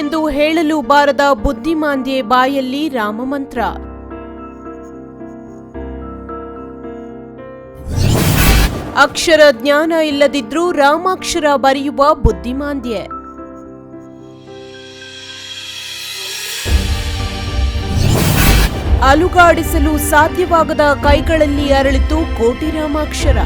ಎಂದು ಹೇಳಲು ಬಾರದ ಬುದ್ಧಿಮಾಂದ್ಯೆ ಬಾಯಲ್ಲಿ ರಾಮಮಂತ್ರ ಅಕ್ಷರ ಜ್ಞಾನ ಇಲ್ಲದಿದ್ರೂ ರಾಮಾಕ್ಷರ ಬರೆಯುವ ಬುದ್ಧಿಮಾಂದ್ಯ. ಅಲುಗಾಡಿಸಲು ಸಾಧ್ಯವಾಗದ ಕೈಗಳಲ್ಲಿ ಅರಳಿತು ಕೋಟಿ ರಾಮಾಕ್ಷರ.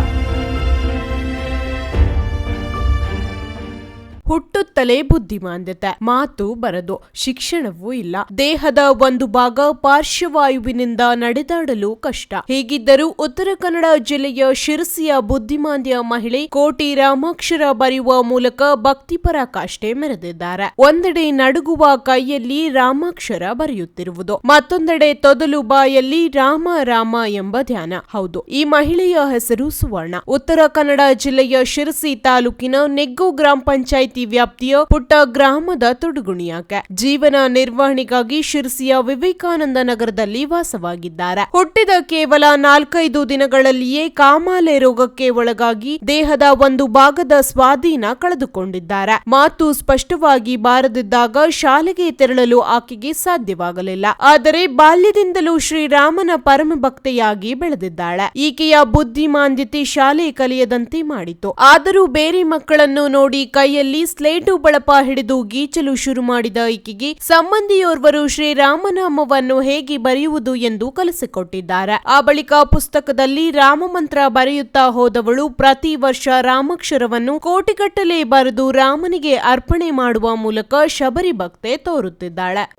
ಹುಟ್ಟುತ್ತಲೇ ಬುದ್ಧಿಮಾಂದ್ಯತೆ ಮಾತು ಬರದು, ಶಿಕ್ಷಣವೂ ಇಲ್ಲ. ದೇಹದ ಒಂದು ಭಾಗ ಪಾರ್ಶ್ವವಾಯುವಿನಿಂದ ನಡೆದಾಡಲು ಕಷ್ಟ. ಹೀಗಿದ್ದರೂ ಉತ್ತರ ಕನ್ನಡ ಜಿಲ್ಲೆಯ ಶಿರಸಿಯ ಬುದ್ಧಿಮಾಂದ್ಯ ಮಹಿಳೆ ಕೋಟಿ ರಾಮಾಕ್ಷರ ಬರೆಯುವ ಮೂಲಕ ಭಕ್ತಿಪರ ಕಾಷ್ಟೆ ಮೆರೆದಿದ್ದಾರೆ. ಒಂದೆಡೆ ನಡುಗುವ ಕೈಯಲ್ಲಿ ರಾಮಾಕ್ಷರ ಬರೆಯುತ್ತಿರುವುದು, ಮತ್ತೊಂದೆಡೆ ತೊದಲು ಬಾಯಲ್ಲಿ ರಾಮ ರಾಮ ಎಂಬ ಧ್ಯಾನ. ಹೌದು, ಈ ಮಹಿಳೆಯ ಹೆಸರು ಸುವರ್ಣ. ಉತ್ತರ ಕನ್ನಡ ಜಿಲ್ಲೆಯ ಶಿರಸಿ ತಾಲೂಕಿನ ನೆಗ್ಗು ಗ್ರಾಮ ಪಂಚಾಯಿತಿ ವ್ಯಾಪ್ತಿಯ ಪುಟ್ಟ ಗ್ರಾಮದ ತುಡುಗುಣಿಯಾಕೆ. ಜೀವನ ನಿರ್ವಹಣೆಗಾಗಿ ಶಿರ್ಸಿಯ ವಿವೇಕಾನಂದ ನಗರದಲ್ಲಿ ವಾಸವಾಗಿದ್ದಾರೆ. ಹುಟ್ಟಿದ ಕೇವಲ ನಾಲ್ಕೈದು ದಿನಗಳಲ್ಲಿಯೇ ಕಾಮಾಲೆ ರೋಗಕ್ಕೆ ಒಳಗಾಗಿ ದೇಹದ ಒಂದು ಭಾಗದ ಸ್ವಾಧೀನ ಕಳೆದುಕೊಂಡಿದ್ದಾರೆ. ಮಾತು ಸ್ಪಷ್ಟವಾಗಿ ಬಾರದಿದ್ದಾಗ ಶಾಲೆಗೆ ತೆರಳಲು ಆಕೆಗೆ ಸಾಧ್ಯವಾಗಲಿಲ್ಲ. ಆದರೆ ಬಾಲ್ಯದಿಂದಲೂ ಶ್ರೀರಾಮನ ಪರಮ ಭಕ್ತೆಯಾಗಿ ಬೆಳೆದಿದ್ದಾಳೆ. ಈಕೆಯ ಬುದ್ಧಿಮಾಂದ್ಯತೆ ಶಾಲೆ ಕಲಿಯದಂತೆ ಮಾಡಿತು. ಆದರೂ ಬೇರೆ ಮಕ್ಕಳನ್ನು ನೋಡಿ ಕೈಯಲ್ಲಿ ಸ್ಲೇಟು ಬಳಪ ಹಿಡಿದು ಗೀಚಲು ಶುರು ಮಾಡಿದ ಈಕೆಗೆ ಸಂಬಂಧಿಯೋರ್ವರು ಶ್ರೀರಾಮನಾಮವನ್ನು ಹೇಗೆ ಬರೆಯುವುದು ಎಂದು ಕಲಿಸಿಕೊಟ್ಟಿದ್ದಾರೆ. ಆ ಬಳಿಕ ಪುಸ್ತಕದಲ್ಲಿ ರಾಮಮಂತ್ರ ಬರೆಯುತ್ತಾ ಹೋದವಳು ಪ್ರತಿ ವರ್ಷ ರಾಮಾಕ್ಷರವನ್ನು ಕೋಟಿಗಟ್ಟಲೆ ಬರೆದು ರಾಮನಿಗೆ ಅರ್ಪಣೆ ಮಾಡುವ ಮೂಲಕ ಶಬರಿ ಭಕ್ತೆ ತೋರುತ್ತಿದ್ದಾಳೆ.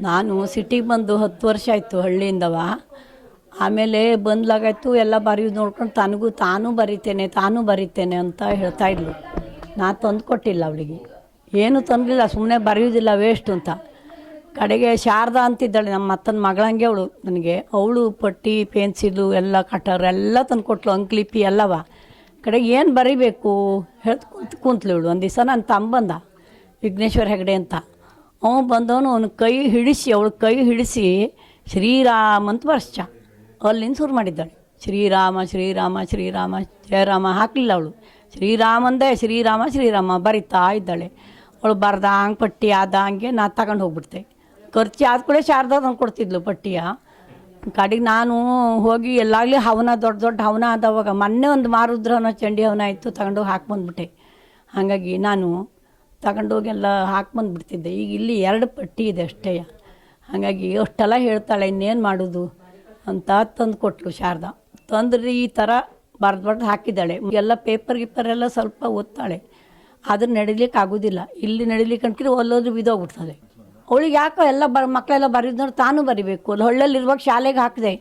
ನಾನು ಸಿಟಿಗೆ ಬಂದು ಹತ್ತು ವರ್ಷ ಆಯಿತು ಹಳ್ಳಿಯಿಂದವ. ಆಮೇಲೆ ಬಂದ್ಲಾಗಾಯ್ತು ಎಲ್ಲ ಬರೆಯೋದು ನೋಡ್ಕೊಂಡು ತನಗೂ ತಾನೂ ಬರಿತೇನೆ ತಾನೂ ಬರಿತೇನೆ ಅಂತ ಹೇಳ್ತಾ ಇದ್ಲು. ನಾ ತಂದು ಕೊಟ್ಟಿಲ್ಲ ಅವಳಿಗೆ. ಏನು ತಂದಿಲ್ಲ ಸುಮ್ಮನೆ ಬರೆಯುವುದಿಲ್ಲ ವೇಸ್ಟ್ ಅಂತ. ಕಡೆಗೆ ಶಾರದಾ ಅಂತಿದ್ದಾಳೆ, ನಮ್ಮ ಅತ್ತನ ಮಗಳಂಗೆ ಅವಳು. ನನಗೆ ಅವಳು ಪಟ್ಟಿ ಪೆನ್ಸಿಲು ಎಲ್ಲ ಕಟರ್ ಎಲ್ಲ ತಂದು ಕೊಟ್ಲು ಅಂಕ್ಲಿಪಿ ಎಲ್ಲವ. ಕಡೆಗೆ ಏನು ಬರಿಬೇಕು? ಹೇಳ್ತು ಕುಂತು, ಕುಂತ್ಲು ಇವಳು. ಒಂದು ದಿವಸ ನನ್ನ ತಂಬಂದ ಬಂದ, ವಿಘ್ನೇಶ್ವರ ಹೆಗಡೆ ಅಂತ. ಅವನು ಬಂದವನು, ಅವನ ಕೈ ಹಿಡಿಸಿ, ಅವಳು ಕೈ ಹಿಡಿಸಿ ಶ್ರೀರಾಮ್ ಅಂತ ಬರ್ಸ್ಚ. ಅಲ್ಲಿಂದ ಶುರು ಮಾಡಿದ್ದಾಳೆ. ಶ್ರೀರಾಮ ಶ್ರೀರಾಮ ಶ್ರೀರಾಮ, ಜಯರಾಮ ಹಾಕಲಿಲ್ಲ ಅವಳು. ಶ್ರೀರಾಮಂದೇ ಶ್ರೀರಾಮ ಶ್ರೀರಾಮ ಬರಿತಾ ಇದ್ದಾಳೆ. ಅವಳು ಬರ್ದಂಗೆ ಪಟ್ಟಿ ಆದಂಗೆ ನಾ ತಗೊಂಡು ಹೋಗ್ಬಿಡ್ತೆ. ಖರ್ಚು ಆದ ಕೂಡ ಶಾರದಾ ತಂದು ಕೊಡ್ತಿದ್ಲು ಪಟ್ಟಿಯ. ಕಡೆಗೆ ನಾನು ಹೋಗಿ ಎಲ್ಲಾಗಲಿ ಹವನ, ದೊಡ್ಡ ದೊಡ್ಡ ಹವನ ಆದವಾಗ ಮೊನ್ನೆ ಒಂದು ಮಾರುದ್ರ ಹವನ ಚಂಡಿ ಹವನ ಇತ್ತು, ತಗೊಂಡು ಹಾಕಿ ಬಂದ್ಬಿಟ್ಟೆ. ಹಾಗಾಗಿ ನಾನು ತಗೊಂಡೋಗೆಲ್ಲ ಹಾಕಿ ಬಂದುಬಿಡ್ತಿದ್ದೆ. ಈಗ ಇಲ್ಲಿ ಎರಡು ಪಟ್ಟಿ ಇದೆ ಅಷ್ಟೇ. ಹಾಗಾಗಿ ಅಷ್ಟೆಲ್ಲ ಹೇಳ್ತಾಳೆ, ಇನ್ನೇನು ಮಾಡೋದು ಅಂತ ತಂದು ಕೊಟ್ಲು ಶಾರದಾ. ತಂದ್ರೆ ಈ ಥರ ಬರ್ದು ಬರ್ದು ಹಾಕಿದ್ದಾಳೆ. ಎಲ್ಲ ಪೇಪರ್ ಗಿಪ್ಪರ್ ಎಲ್ಲ ಸ್ವಲ್ಪ ಓದ್ತಾಳೆ. ಅದನ್ನ ನಡಿಲಿಕ್ಕೆ ಆಗೋದಿಲ್ಲ. ಇಲ್ಲಿ ನಡಿಲಿಕ್ಕೆ ಅನ್ಕಿದ್ರೆ ಒಲ್ಲೋದು ಬಿದ್ದೋಗ್ಬಿಡ್ತದೆ. ಅವಳಿಗೆ ಯಾಕೋ ಎಲ್ಲ ಬರ ಮಕ್ಕಳೆಲ್ಲ ಬರೀದ್ ನೋಡಿ ತಾನು ಬರಿಬೇಕು. ಹೊಳ್ಳಲ್ಲಿರುವಾಗ ಶಾಲೆಗೆ ಹಾಕಿದೆ.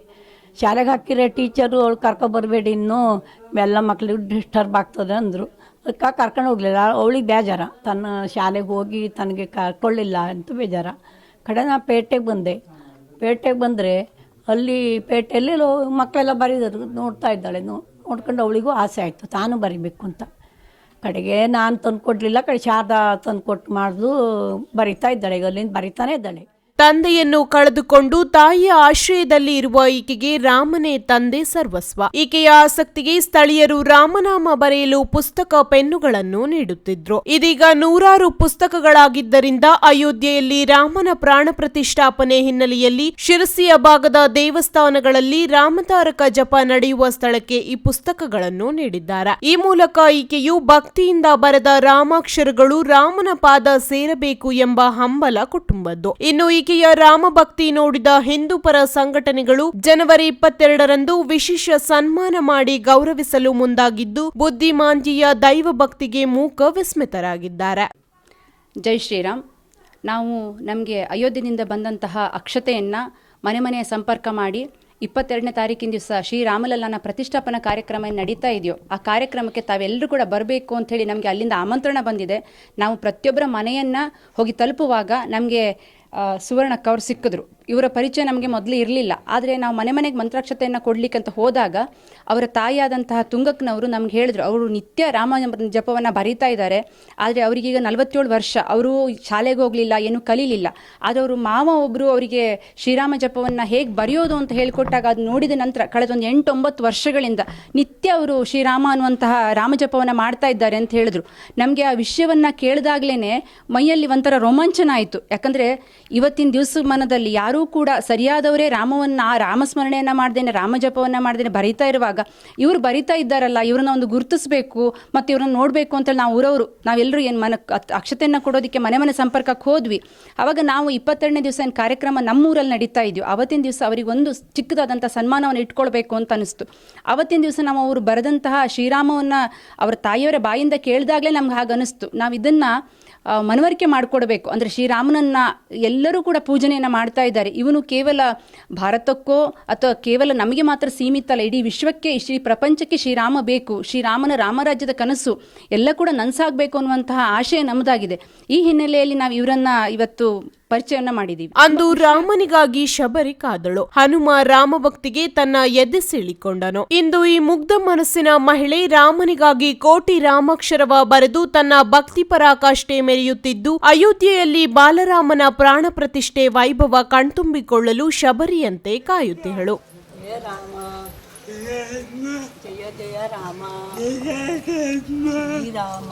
ಶಾಲೆಗೆ ಹಾಕಿದ್ರೆ ಟೀಚರು ಅವಳು ಕರ್ಕೊಬರ್ಬೇಡಿ ಇನ್ನೂ ಎಲ್ಲ ಮಕ್ಳಿಗೆ ಡಿಸ್ಟರ್ಬ್ ಆಗ್ತದೆ ಅಂದರು. ಅದಕ್ಕೆ ಕರ್ಕೊಂಡು ಹೋಗಲಿಲ್ಲ. ಅವಳಿಗೆ ಬೇಜಾರ. ತನ್ನ ಶಾಲೆಗೆ ಹೋಗಿ ತನಗೆ ಕರ್ಕೊಳ್ಳಿಲ್ಲ ಅಂತ ಬೇಜಾರ. ಕಡೆ ನಾ ಪೇಟೆಗೆ ಬಂದೆ. ಪೇಟೆಗೆ ಬಂದರೆ ಅಲ್ಲಿ ಪೇಟೆಯಲ್ಲಿ ಮಕ್ಕಳೆಲ್ಲ ಬರೀದರು ನೋಡ್ತಾ ಇದ್ದಾಳೆ. ನೋ ನೋಡ್ಕೊಂಡು ಅವಳಿಗೂ ಆಸೆ ಆಯಿತು, ತಾನು ಬರಿಬೇಕು ಅಂತ. ಕಡೆಗೆ ನಾನು ತಂದು ಕೊಡಲಿಲ್ಲ ಕಡೆ ಶಾರದಾ ತಂದು ಕೊಟ್ಟು ಮಾಡಿದು ಬರಿತಾ ಇದ್ದಾಳೆ ಈಗ ಅಲ್ಲಿಂದ ಬರಿತಾನೆ ಇದ್ದಾಳೆ. ತಂದೆಯನ್ನು ಕಳೆದುಕೊಂಡು ತಾಯಿಯ ಆಶ್ರಯದಲ್ಲಿ ಇರುವ ಈಕೆಗೆ ರಾಮನೇ ತಂದೆ ಸರ್ವಸ್ವ. ಈಕೆಯ ಆಸಕ್ತಿಗೆ ಸ್ಥಳೀಯರು ರಾಮನಾಮ ಬರೆಯಲು ಪುಸ್ತಕ ಪೆನ್ನುಗಳನ್ನು ನೀಡುತ್ತಿದ್ರು. ಇದೀಗ ನೂರಾರು ಪುಸ್ತಕಗಳಾಗಿದ್ದರಿಂದ ಅಯೋಧ್ಯೆಯಲ್ಲಿ ರಾಮನ ಪ್ರಾಣ ಪ್ರತಿಷ್ಠಾಪನೆ ಹಿನ್ನೆಲೆಯಲ್ಲಿ ಶಿರಸಿಯ ಭಾಗದ ದೇವಸ್ಥಾನಗಳಲ್ಲಿ ರಾಮತಾರಕ ಜಪ ನಡೆಯುವ ಸ್ಥಳಕ್ಕೆ ಈ ಪುಸ್ತಕಗಳನ್ನು ನೀಡಿದ್ದಾರೆ. ಈ ಮೂಲಕ ಈಕೆಯು ಭಕ್ತಿಯಿಂದ ಬರೆದ ರಾಮಾಕ್ಷರಗಳು ರಾಮನ ಪಾದ ಸೇರಬೇಕು ಎಂಬ ಹಂಬಲ ಕುಟುಂಬದ್ದು. ಇನ್ನು ಈಕೆಯ ರಾಮಭಕ್ತಿ ನೋಡಿದ ಹಿಂದೂ ಪರ ಸಂಘಟನೆಗಳು ಜನವರಿ ಇಪ್ಪತ್ತೆರಡರಂದು ವಿಶೇಷ ಸನ್ಮಾನ ಮಾಡಿ ಗೌರವಿಸಲು ಮುಂದಾಗಿದ್ದು ಬುದ್ಧಿಮಾಂಜಿಯ ದೈವ ಭಕ್ತಿಗೆ ಮೂಕ ವಿಸ್ಮಿತರಾಗಿದ್ದಾರೆ. ಜೈ ಶ್ರೀರಾಮ್. ನಾವು ನಮಗೆ ಅಯೋಧ್ಯೆಯಿಂದ ಬಂದಂತಹ ಅಕ್ಷತೆಯನ್ನು ಮನೆ ಮನೆ ಸಂಪರ್ಕ ಮಾಡಿ ಇಪ್ಪತ್ತೆರಡನೇ ತಾರೀಕಿನ ದಿವಸ ಶ್ರೀರಾಮಲಲ್ಲನ ಪ್ರತಿಷ್ಠಾಪನಾ ಕಾರ್ಯಕ್ರಮ ನಡೀತಾ ಇದೆಯೋ, ಆ ಕಾರ್ಯಕ್ರಮಕ್ಕೆ ತಾವೆಲ್ಲರೂ ಕೂಡ ಬರಬೇಕು ಅಂಥೇಳಿ ನಮಗೆ ಅಲ್ಲಿಂದ ಆಮಂತ್ರಣ ಬಂದಿದೆ. ನಾವು ಪ್ರತಿಯೊಬ್ಬರ ಮನೆಯನ್ನು ಹೋಗಿ ತಲುಪುವಾಗ ನಮಗೆ ಸುವರ್ಣಕ್ಕ ಅವ್ರು ಸಿಕ್ಕಿದ್ರು. ಇವರ ಪರಿಚಯ ನಮಗೆ ಮೊದಲು ಇರಲಿಲ್ಲ. ಆದರೆ ನಾವು ಮನೆ ಮನೆಗೆ ಮಂತ್ರಾಕ್ಷತೆಯನ್ನು ಕೊಡಲಿಕ್ಕೆ ಅಂತ ಹೋದಾಗ ಅವರ ತಾಯಿಯಾದಂತಹ ತುಂಗಕ್ನವರು ನಮ್ಗೆ ಹೇಳಿದ್ರು, ಅವರು ನಿತ್ಯ ರಾಮ ಜಪವನ್ನು ಬರೀತಾ ಇದ್ದಾರೆ. ಆದರೆ ಅವರಿಗೀಗ ನಲವತ್ತೇಳು ವರ್ಷ. ಅವರು ಶಾಲೆಗೆ ಹೋಗಲಿಲ್ಲ, ಏನು ಕಲೀಲಿಲ್ಲ. ಆದರೆ ಅವರು ಮಾವ ಒಬ್ಬರು ಅವರಿಗೆ ಶ್ರೀರಾಮ ಜಪವನ್ನು ಹೇಗೆ ಬರೆಯೋದು ಅಂತ ಹೇಳಿಕೊಟ್ಟಾಗ ಅದು ನೋಡಿದ ನಂತರ ಕಳೆದ ಒಂದು ಎಂಟು ಒಂಬತ್ತು ವರ್ಷಗಳಿಂದ ನಿತ್ಯ ಅವರು ಶ್ರೀರಾಮ ಅನ್ನುವಂತಹ ರಾಮ ಜಪವನ್ನು ಮಾಡ್ತಾ ಇದ್ದಾರೆ ಅಂತ ಹೇಳಿದ್ರು. ನಮಗೆ ಆ ವಿಷಯವನ್ನು ಕೇಳಿದಾಗಲೇ ಮೈಯಲ್ಲಿ ಒಂಥರ ರೋಮಾಂಚನ ಆಯಿತು. ಯಾಕಂದರೆ ಇವತ್ತಿನ ದಿವಸಮಾನದಲ್ಲಿ ಯಾರೂ ಕೂಡ ಸರಿಯಾದವರೇ ರಾಮವನ್ನು, ಆ ರಾಮಸ್ಮರಣೆಯನ್ನು ಮಾಡ್ದೇನೆ, ರಾಮ ಜಪವನ್ನು ಮಾಡ್ದೇನೆ ಬರೀತಾ ಇರುವಾಗ ಇವರು ಬರಿತಾ ಇದ್ದಾರಲ್ಲ, ಇವ್ರನ್ನ ಒಂದು ಗುರುತಿಸಬೇಕು ಮತ್ತು ಇವ್ರನ್ನ ನೋಡಬೇಕು ಅಂತೇಳಿ ನಾವು ಊರವರು ನಾವೆಲ್ಲರೂ ಏನು ಮನ ಅಕ್ಷತೆಯನ್ನು ಕೊಡೋದಕ್ಕೆ ಮನೆ ಮನೆ ಸಂಪರ್ಕಕ್ಕೆ ಹೋದ್ವಿ. ಆವಾಗ ನಾವು ಇಪ್ಪತ್ತೆರಡನೇ ದಿವಸ ಏನು ಕಾರ್ಯಕ್ರಮ ನಮ್ಮೂರಲ್ಲಿ ನಡೀತಾ ಇದ್ವಿ ಅವತ್ತಿನ ದಿವಸ ಅವರಿಗೊಂದು ಚಿಕ್ಕದಾದಂಥ ಸನ್ಮಾನವನ್ನು ಇಟ್ಕೊಳ್ಬೇಕು ಅಂತ ಅನಿಸ್ತು. ಅವತ್ತಿನ ದಿವಸ ನಾವು ಅವರು ಬರೆದಂತಹ ಶ್ರೀರಾಮವನ್ನು ಅವರ ತಾಯಿಯವರ ಬಾಯಿಂದ ಕೇಳಿದಾಗಲೇ ನಮ್ಗೆ ಹಾಗೆ ಅನಿಸ್ತು. ನಾವು ಇದನ್ನು ಮನವರಿಕೆ ಮಾಡಿಕೊಡ್ಬೇಕು. ಅಂದರೆ ಶ್ರೀರಾಮನನ್ನು ಎಲ್ಲರೂ ಕೂಡ ಪೂಜನೆಯನ್ನು ಮಾಡ್ತಾ ಇವನು ಕೇವಲ ಭಾರತಕ್ಕೋ ಅಥವಾ ಕೇವಲ ನಮಗೆ ಮಾತ್ರ ಸೀಮಿತ ಅಲ್ಲ ಇಡೀ ವಿಶ್ವಕ್ಕೆ ಶ್ರೀ ಪ್ರಪಂಚಕ್ಕೆ ಶ್ರೀರಾಮ ಬೇಕು, ಶ್ರೀರಾಮನ ರಾಮರಾಜ್ಯದ ಕನಸು ಎಲ್ಲ ಕೂಡ ನನಸಾಗಬೇಕು ಅನ್ನುವಂತಹ ಆಶಯ ನಮ್ಮದಾಗಿದೆ. ಈ ಹಿನ್ನೆಲೆಯಲ್ಲಿ ನಾವು ಇವರನ್ನ ಇವತ್ತು ಪರಿಚಯನ ಮಾಡಿದೀವಿ. ಅಂದು ರಾಮನಿಗಾಗಿ ಶಬರಿ ಕಾದಳು. ಹನುಮ ರಾಮ ಭಕ್ತಿಗೆ ತನ್ನ ಎದೆ ಸೀಳಿಕೊಂಡನು. ಇಂದು ಈ ಮುಗ್ಧ ಮನಸ್ಸಿನ ಮಹಿಳೆ ರಾಮನಿಗಾಗಿ ಕೋಟಿ ರಾಮಾಕ್ಷರವ ಬರೆದು ತನ್ನ ಭಕ್ತಿ ಪರಾಕಾಷ್ಠೆ ಮೆರೆಯುತ್ತಿದ್ದು ಅಯೋಧ್ಯೆಯಲ್ಲಿ ಬಾಲರಾಮನ ಪ್ರಾಣ ಪ್ರತಿಷ್ಠೆ ವೈಭವ ಕಣ್ತುಂಬಿಕೊಳ್ಳಲು ಶಬರಿಯಂತೆ ಕಾಯುತ್ತಿಹಳು ಜಯ ರಾಮ.